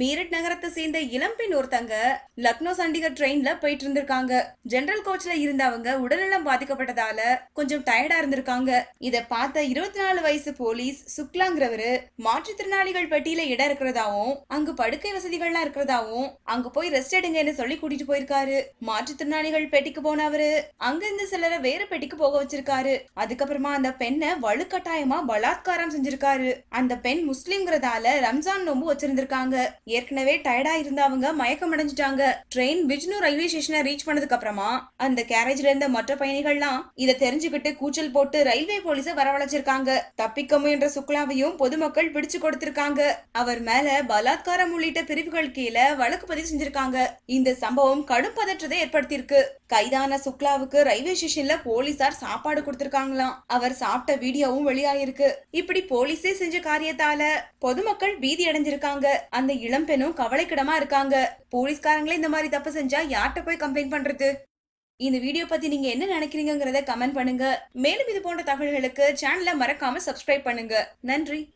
மீரட் நகரத்தை சேர்ந்த இளம்பெண் ஒருத்தங்க லக்னோ சண்டிகர் ட்ரெயின்ல போயிட்டு இருந்திருக்காங்க ஜெனரல் கோச்ல இருந்தவங்க உடல்நலம் பாதிக்கப்பட்டதால கொஞ்சம் டயர்டா இருந்திருக்காங்க. இத பார்த்த இருபத்தி நாலு வயசு போலீஸ் சுக்லாங்கிறவரு மாற்றுத்திறனாளிகள் பட்டியல இடம் இருக்கிறதாவும் அங்கு படுக்கை வசதிகள்லாம் இருக்கிறதாவும் அங்க போய் ரெஸ்ட் எடுங்கன்னு சொல்லி கூட்டிட்டு போயிருக்காரு. மாற்றுத்திறனாளிகள் பெட்டிக்கு போனவரு அங்க இருந்து சிலரை வேற பெட்டிக்கு போக வச்சிருக்காரு. அதுக்கப்புறமா அந்த பெண்ணை வலுக்கட்டாயமா பலாத்காரம் செஞ்சிருக்காரு. அந்த பெண் முஸ்லிம்ங்கிறதால ரம்ஜான் நோம்பு வச்சிருந்திருக்காங்க. ஏற்கனவே டயர்டா இருந்தவங்க மயக்கம் அடைஞ்சிட்டாங்க ட்ரெயின் பிஜ்னு ரயில்வே ஸ்டேஷனை ரீச் பண்ணதுக்கு அப்புறமா அந்த கேரேஜ்ல இருந்த மற்ற பயணிகள்லாம் இத தெரிஞ்சுக்கிட்டு கூச்சல் போட்டு ரயில்வே போலீஸ வரவழைச்சிருக்காங்க. தப்பிக்க முயன்ற சுக்லாவையும் பொதுமக்கள் பிடிச்சு கொடுத்திருக்காங்க. அவர் மேல பலாத்காரம் உள்ளிட்ட பிரிவுகள் கீழே வழக்கு பதிவு செஞ்சிருக்காங்க. இந்த சம்பவம் கடும் பதற்றத்தை ஏற்படுத்தியிருக்கு. கைதான சுக்லாவுக்கு ரயில்வே ஸ்டேஷன்ல போலீசார் சாப்பாடு கொடுத்திருக்காங்களாம். அவர் சாப்பிட்ட வீடியோவும் வெளியாயிருக்கு. இப்படி போலீஸே செஞ்ச காரியத்தால பொதுமக்கள் பீதி அடைஞ்சிருக்காங்க. அந்த இளம் இளம்பெண்ணும் கவலைக்கிடமா இருக்காங்க. போலீஸ்காரங்களே இந்த மாதிரி தப்பு செஞ்சா யார்கிட்ட போய் கம்ப்ளைண்ட் பண்றது? இந்த வீடியோ பத்தி நீங்க என்ன நினைக்கிறீங்கிறத கமெண்ட் பண்ணுங்க. மேலும் இது போன்ற தகவல்களுக்கு சேனலை மறக்காம சப்ஸ்கிரைப் பண்ணுங்க. நன்றி.